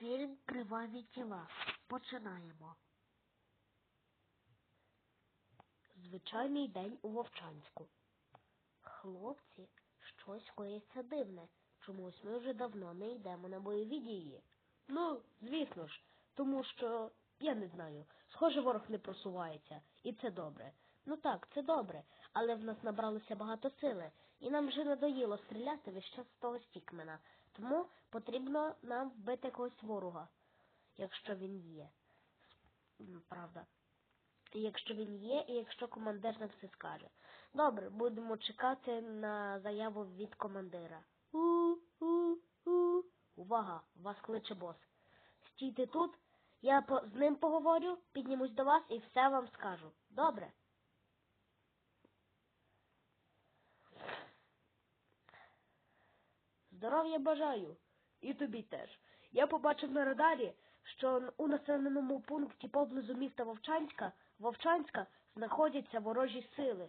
Фільм Криваві тіла. Починаємо. Звичайний день у Вовчанську. Хлопці, щось коїться дивне. Чомусь ми вже давно не йдемо на бойові дії. Ну, звісно ж, тому що я не знаю. Схоже, ворог не просувається, і це добре. Ну так, це добре, але в нас набралося багато сили, і нам вже надоїло стріляти весь час з того стікмена. Тому потрібно нам вбити якогось ворога, якщо він є. Правда. Якщо він є, і якщо командир нам все скаже. Добре, будемо чекати на заяву від командира. У-у-у. Увага, вас кличе бос. Стійте тут, я з ним поговорю, піднімусь до вас і все вам скажу. Добре? Здоров'я бажаю. І тобі теж. Я побачив на радарі, що у населеному пункті поблизу міста Вовчанська, Вовчанська знаходяться ворожі сили.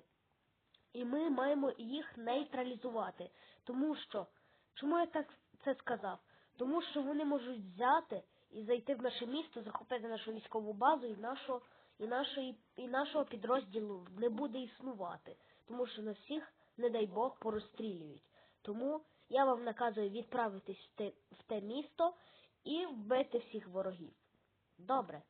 І ми маємо їх нейтралізувати. Тому що, чому я так це сказав? Тому що вони можуть взяти і зайти в наше місто, захопити нашу військову базу і нашого, і нашої, і нашого підрозділу не буде існувати. Тому що нас всіх, не дай Бог, порозстрілюють. Тому я вам наказую відправитись в те, в те місто і вбити всіх ворогів. Добре.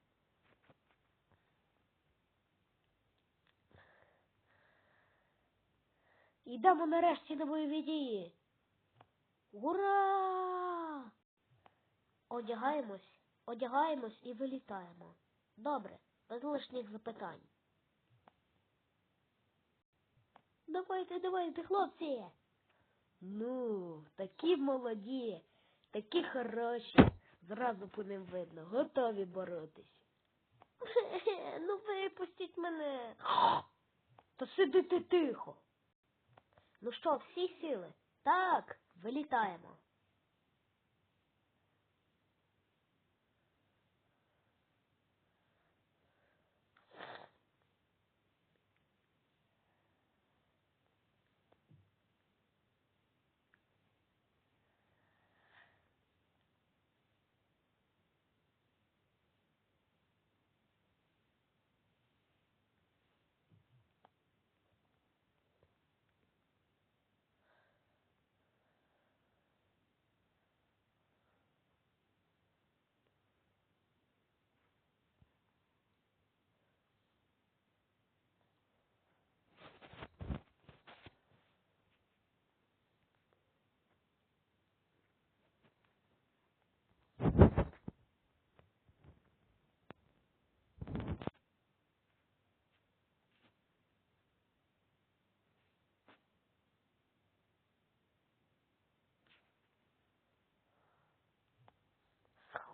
Йдемо нарешті на бойові дії. Ура! Одягаємось, одягаємось і вилітаємо. Добре, без лишніх запитань. Давайте, давайте, хлопці. Ну, такі молоді, такі хороші. Зразу по ним видно, готові боротись. Ну, випустіть мене. Та сидите тихо. Ну що, всі сіли? Так, вилітаємо.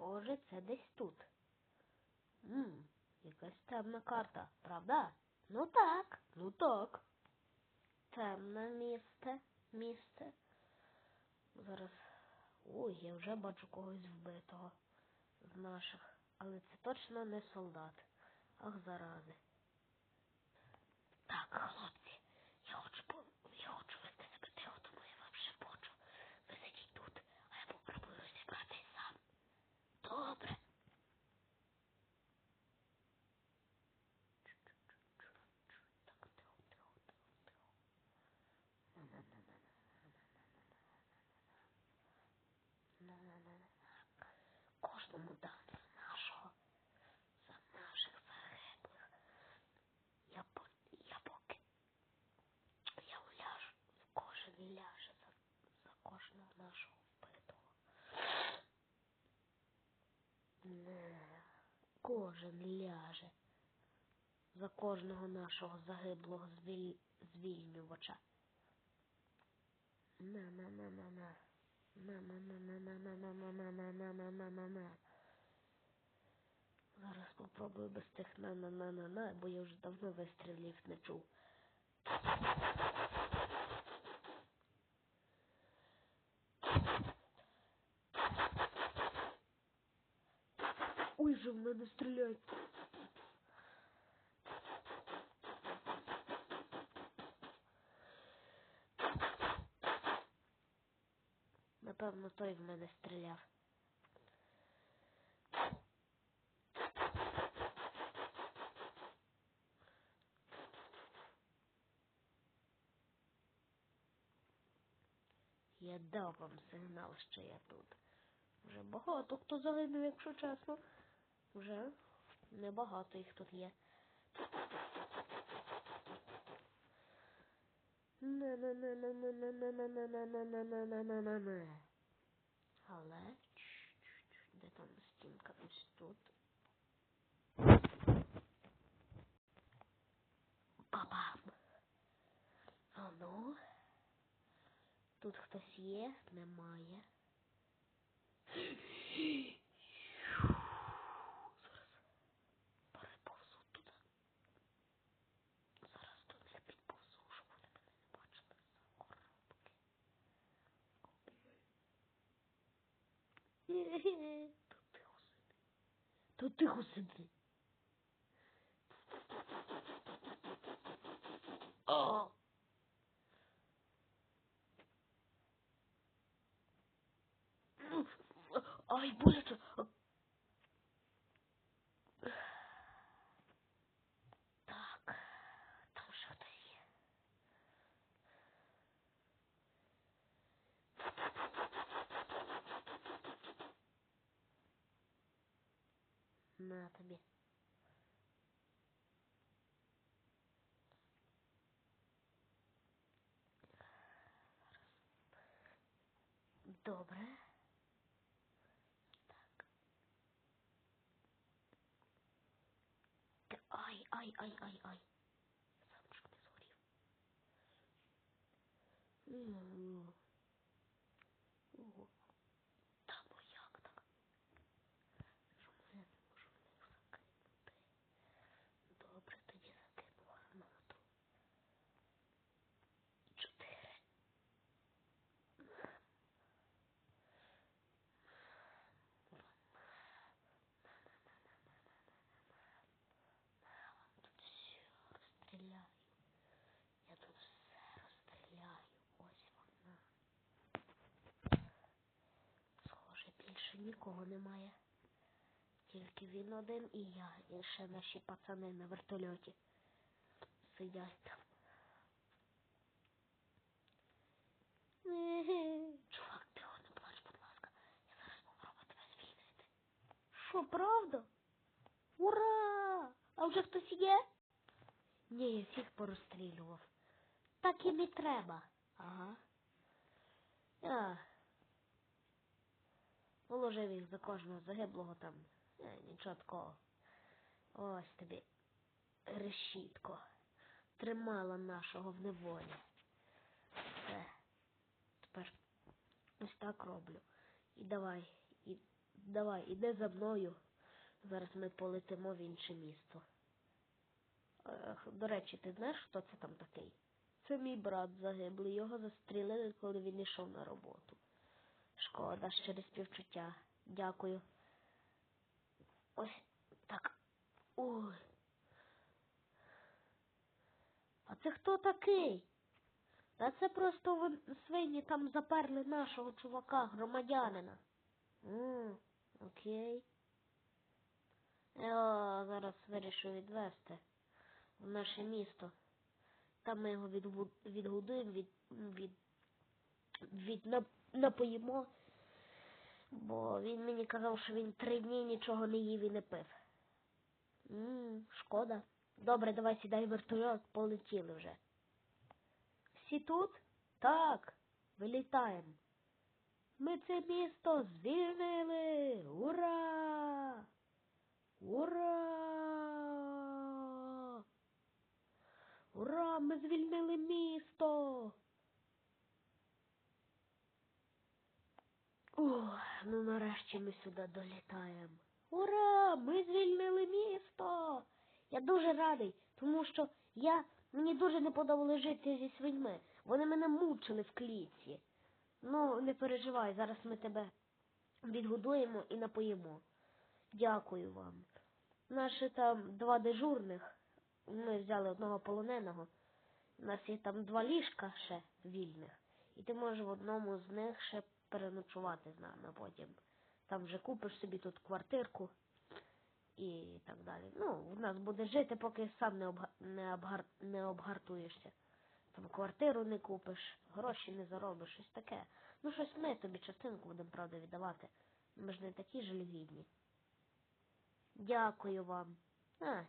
Схоже, це десь тут. Мм, якась темна карта, правда? Ну так, ну так. Темне місце, місце. Зараз. Ой, я вже бачу когось вбитого з наших. Але це точно не солдат. Ах, зарази. Так, хлопці, я хочу по... я хочу вести себе тихо, тому я вам ще почу. Ви сидіть тут, а я попробую розібратись сам. Добре. Так, тихо, тихо, тихо, тихо. Кожному дам за нашого, за наших загиблих. Я по я поки я уляжу, кожен ляже за, за кожного нашого вбитого. Не, кожен ляже за кожного нашого загиблого звіль... звільнювача. На на на на на на на на на на на на на на на на на на Зараз попробую без тих на на на на на, бо я вже давно вистрілів не чув. Ой же в мене стріляють. Напевно, той в мене стріляв. Я дав вам сигнал, що я тут. Вже багато хто загинув, якщо чесно. Вже небагато їх тут є. Але де там стінка ось тут. Тут хтось є, немає. Зараз переповзу туди. Зараз до них підповзу, щоб вони мене не бачили за коробки. Ге-ге-ге. Тут тихо сиди. Тут тихо сиди. А! Ай, боляче. Так, там що хтось є. На тобі. Добре. Так. Ай, ай, ай, ай, ай. Замочок не згорів. М. О. Та ну як так? Чому я не можу в них закинути? Добре, тоді закину гранату. Чотири. Тут все розстріляю. Я тут все розстріляю. Ось вона. Схоже, більше нікого немає. Тільки він один і я, і ще наші пацани на вертольоті. Сидять там. Чувак, ти не плач, будь ласка. Я зараз попробую тебе звільнити. Що, правда? Ура! А вже хтось є? Ні, я всіх порозстрілював. Так і не треба. Ага. А. Положив їх за кожного загиблого там. Е, нічого такого. Ось тобі. Решітко. Тримала нашого в неволі. Все. Тепер ось так роблю. І давай, і давай, іди за мною. Зараз ми полетимо в інше місто. Ех, До речі, ти знаєш, хто це там такий? Це мій брат загиблий. Його застрілили, коли він йшов на роботу. Шкода, через співчуття. Дякую. Ось так. Ой. А це хто такий? Та це просто ви- свині там заперли нашого чувака, громадянина. М, окей. Я зараз вирішив відвести в наше місто. Там ми його відгодуємо, від, від, від, нап- напоїмо. Бо він мені казав, що він три дні нічого не їв і не пив. Ммм, шкода. Добре, давай сідай вертольот, полетіли вже. Всі тут? Так, вилітаємо. Ми це місто звільнили! Ура! Ура! Ура! Ми звільнили місто! Ух, ну нарешті ми сюди долітаємо. Ура! Ми звільнили місто! Я дуже радий, тому що я мені дуже не подобалося жити зі свиньми. Вони мене мучили в клітці. Ну, не переживай, зараз ми тебе відгодуємо і напоїмо. Дякую вам. Наші там два дежурних. Ми взяли одного полоненого. У нас є там два ліжка ще вільних. І ти можеш в одному з них ще переночувати з нами потім. Там вже купиш собі тут квартирку і так далі. Ну, в нас буде жити, поки сам не, обга... не, обгар... не обгартуєшся. Там квартиру не купиш, гроші не заробиш, щось таке. Ну щось ми тобі частинку будемо правда віддавати. Ми ж не такі жалюгідні. Дякую вам. А,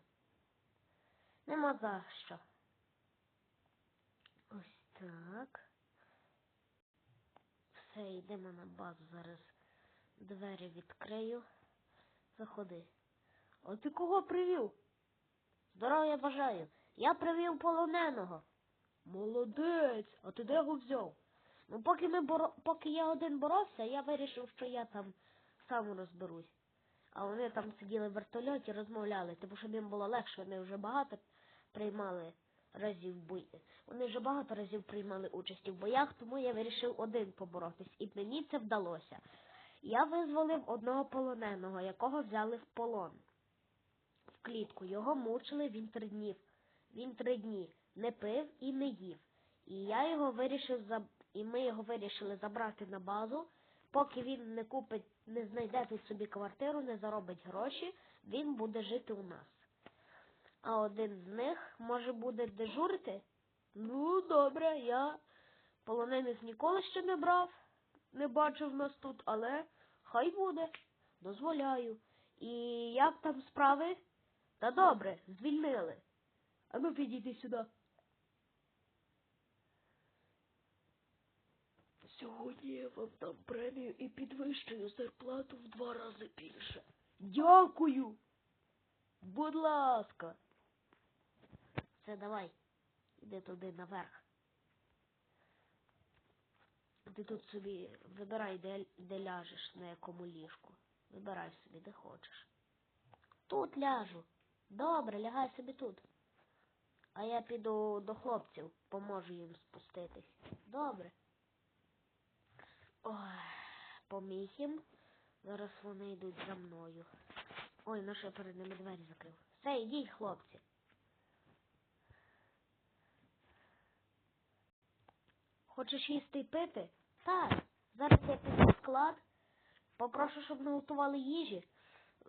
нема за що. Ось так. Все, йдемо на базу. Зараз двері відкрию. Заходи. А ти кого привів? Здоров'я бажаю. Я привів полоненого. Молодець, а ти де його взяв? Ну, поки ми боро... поки я один боровся, я вирішив, що я там сам розберусь. А вони там сиділи в вертольоті, розмовляли, тому що їм було легше, вони вже багато приймали разів бої. Вони вже багато разів приймали участь в боях, тому я вирішив один поборотись, і мені це вдалося. Я визволив одного полоненого, якого взяли в полон. В клітку його мучили він три днів. Він три дні не пив і не їв. І я його вирішив заб... і ми його вирішили забрати на базу. Поки він не купить, не знайде тут собі квартиру, не заробить гроші, він буде жити у нас. А один з них може буде дежурити? Ну, добре, я полонених ніколи ще не брав, не бачив нас тут, але хай буде, дозволяю. І як там справи? Та добре, звільнили. А ну підійди сюди. Сьогодні я вам дам премію і підвищую зарплату в два рази більше. Дякую. Будь ласка. Все, давай. Іди туди наверх. Ти тут собі вибирай, де, де ляжеш, на якому ліжку. Вибирай собі, де хочеш. Тут ляжу. Добре, лягай собі тут. А я піду до хлопців, поможу їм спуститись. Добре. Ой, поміг їм. Зараз вони йдуть за мною. Ой, ну що перед ними двері закрив. Все, йдіть, хлопці. Хочеш їсти і пити? Так. Зараз я піду в склад. Попрошу, щоб наготували їжі.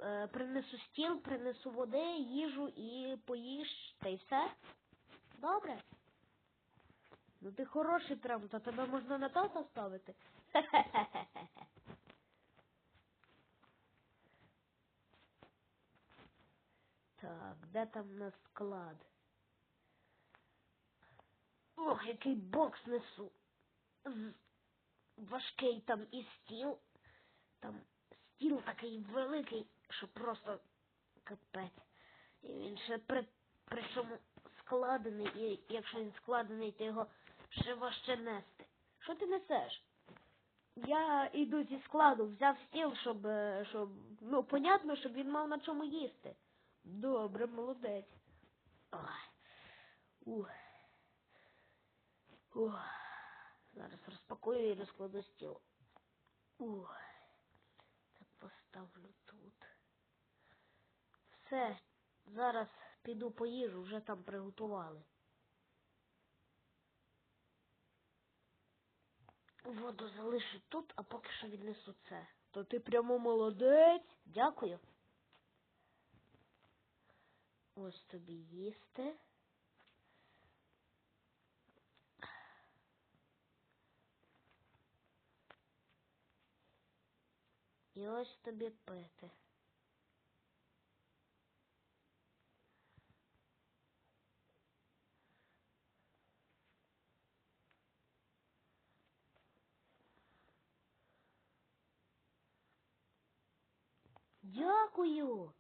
Е, принесу стіл, принесу води, їжу і поїж, та й все. Добре. Ну ти хороший прям, то тебе можна на тата ставити. Так, де там у нас склад? Ох, який бокс несу. Важкий там і стіл. Там стіл такий великий, що просто капець. І він ще при, причому складений, і якщо він складений, то його ще важче нести. Що ти несеш? Я йду зі складу, взяв стіл, щоб, е, щоб, ну, понятно, щоб він мав на чому їсти. Добре, молодець. Ой. Ух. Ух. Зараз розпакую і розкладу стіл. Ух. Так поставлю тут. Все, зараз піду поїжу, вже там приготували. Воду залишу тут, а поки що віднесу це. То ти прямо молодець. Дякую. Ось тобі їсти. І ось тобі пити. Дякую.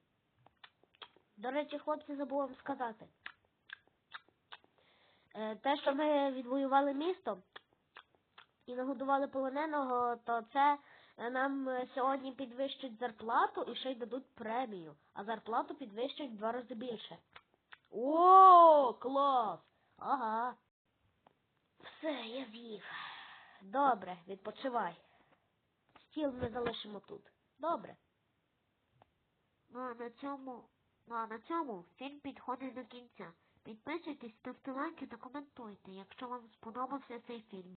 До речі, хлопці, забув вам сказати. Е, Те, що ми відвоювали місто і нагодували полоненого, то це нам е, сьогодні підвищать зарплату і ще й дадуть премію. А зарплату підвищать в два рази більше. О, клас! Ага. Все, я з'їв. Добре, відпочивай. Стіл ми залишимо тут. Добре. Ну а на цьому, ну а на цьому фільм підходить до кінця. Підписуйтесь, ставте лайки та коментуйте, якщо вам сподобався цей фільм.